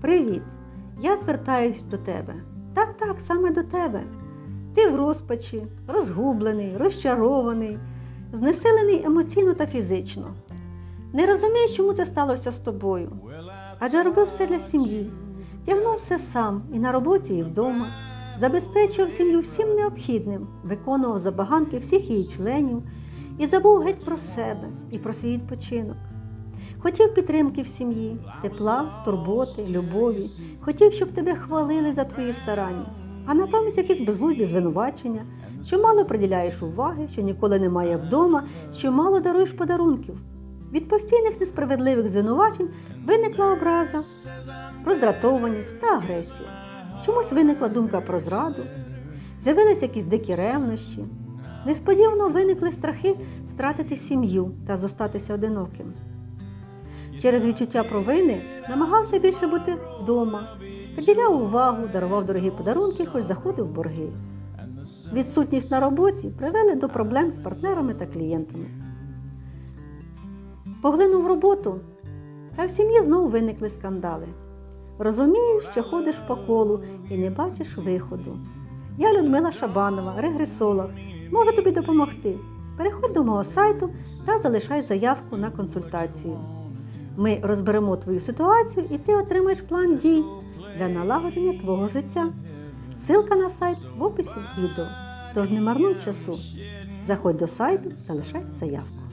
Привіт! Я звертаюсь до тебе. Так, так, саме до тебе. Ти в розпачі, розгублений, розчарований, знесилений емоційно та фізично. Не розумієш, чому це сталося з тобою. Адже робив все для сім'ї, тягнув все сам і на роботі, і вдома, забезпечував сім'ю всім необхідним, виконував забаганки всіх її членів і забув геть про себе і про свій відпочинок. Хотів підтримки в сім'ї, тепла, турботи, любові. Хотів, щоб тебе хвалили за твої старання, а натомість якісь безглузді звинувачення, що мало приділяєш уваги, що ніколи немає вдома, що мало даруєш подарунків. Від постійних несправедливих звинувачень виникла образа, роздратованість та агресія. Чомусь виникла думка про зраду, з'явились якісь дикі ревнощі. Несподівано виникли страхи втратити сім'ю та зостатися одиноким. Через відчуття провини намагався більше бути вдома, приділяв увагу, дарував дорогі подарунки, хоч заходив в борги. Відсутність на роботі привели до проблем з партнерами та клієнтами. Поглинув роботу, та в сім'ї знову виникли скандали. Розумієш, що ходиш по колу і не бачиш виходу. Я Людмила Шабанова, регресолог. Можу тобі допомогти. Переходь до мого сайту та залишай заявку на консультацію. Ми розберемо твою ситуацію і ти отримаєш план дій для налагодження твого життя. Силка на сайт в описі відео. Тож не марнуй часу. Заходь до сайту, та лишай заявку.